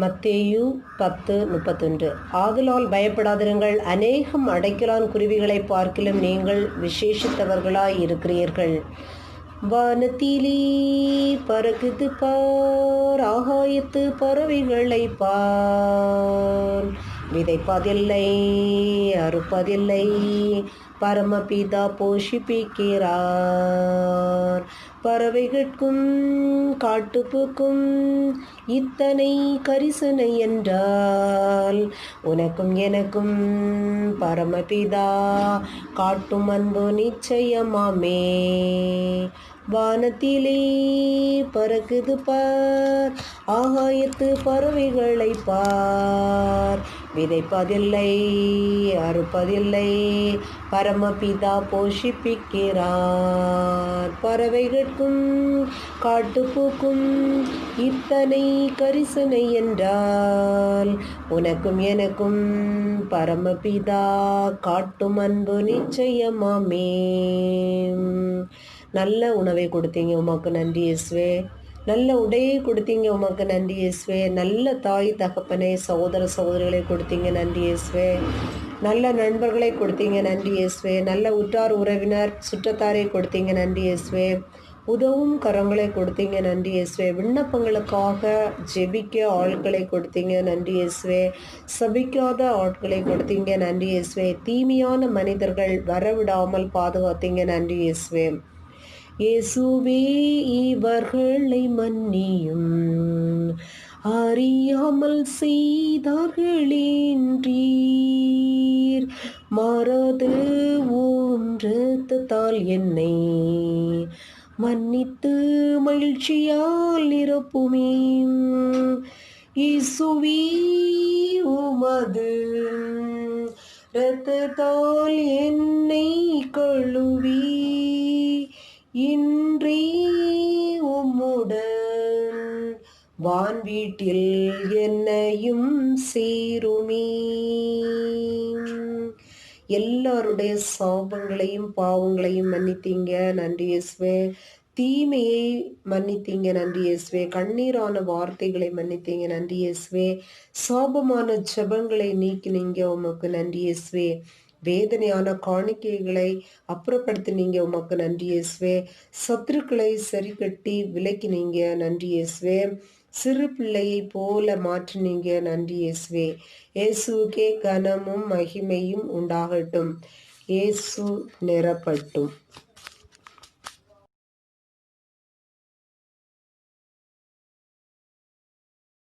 மத்தேயு பத்து முப்பத்தொன்று. ஆதலால் பயப்படாதிருங்கள் அநேகம் அடைக்கலான் குருவிகளை பார்க்கிலும் நீங்கள் விசேஷித்தவர்களாய் இருக்கிறீர்கள் வானத்திலே பறக்குது பார் ஆகாயத்து பறவைகளை பார். விதைப்பதில்லை அறுப்பதில்லை பரமபிதா போஷிப்பிக்கிறார். பறவைகட்கும் காட்டுப்புக்கும் இத்தனை கரிசனை என்றால் உனக்கும் எனக்கும் பரமபிதா காட்டும் அன்பு நிச்சயமாமே. வானத்திலே பறக்குது பார். ஆகாயத்து பறவைகளை பார். விதைப்பதில்லை அறுப்பதில்லை. பரமபிதா போஷிப்பிக்கிறார். பறவைகளுக்கும் காட்டுப்பூக்கும் இத்தனை கரிசனை என்றால் உனக்கும் எனக்கும் பரமபிதா காட்டும் அன்பு நிச்சயமாமே. நல்ல உணவை கொடுத்தீங்க உமக்கு நன்றி இயேசுவே. நல்ல உடையை கொடுத்தீங்க உமக்கு நன்றி இயேசுவே. நல்ல தாய் தகப்பனை சகோதர சகோதரிகளை கொடுத்தீங்க நன்றி இயேசுவே. நல்ல நண்பர்களை கொடுத்தீங்க நன்றி இயேசுவே. நல்ல உற்றார் உறவினர் சுற்றத்தாரை கொடுத்தீங்க நன்றி இயேசுவே. உதவும் கரங்களை கொடுத்தீங்க நன்றி இயேசுவே. விண்ணப்பங்களுக்காக ஜெபிக்க ஆட்களை கொடுத்தீங்க நன்றி இயேசுவே. சபிக்காத ஆட்களை கொடுத்தீங்க நன்றி இயேசுவே. தீமையான மனிதர்கள் வரவிடாமல் பாதுகாத்தீங்க நன்றி இயேசுவே. இயேசுவே இவர்களை மன்னியும். அறியாமல் செய்தார்களேன்றீர். மாறாது ஒன்றத்தால் என்னை மன்னித்து மகிழ்ச்சியால் இருப்புமே இசுவி உமது இரத்தத்தால் என்னை கழுவீர் இன்றி உம்முடன். வான் வீட்டில் என்னையும் சேருமே. எல்லாருடைய சாபங்களையும் பாவங்களையும் மன்னித்தீங்க நன்றி இயேசுவே. தீமையை மன்னித்தீங்க நன்றி இயேசுவே. கண்ணீரான வார்த்தைகளை மன்னித்தீங்க நன்றி இயேசுவே. சாபமான ஜெபங்களை நீக்கினீங்க உமக்கு நன்றி இயேசுவே. வேதனையான காணிக்கைகளை அப்புறப்படுத்தினீங்க உமக்கு. நன்றி இயேசுவே. சத்துருக்களை சரி கட்டி விலக்கினீங்க. நன்றி இயேசுவே. சிறு பிள்ளையை போல மாற்றினீங்க. நன்றி இயேசுவே. இயேசுக்கே கனமும் மகிமையும் உண்டாகட்டும். இயேசு நிறப்பட்டும்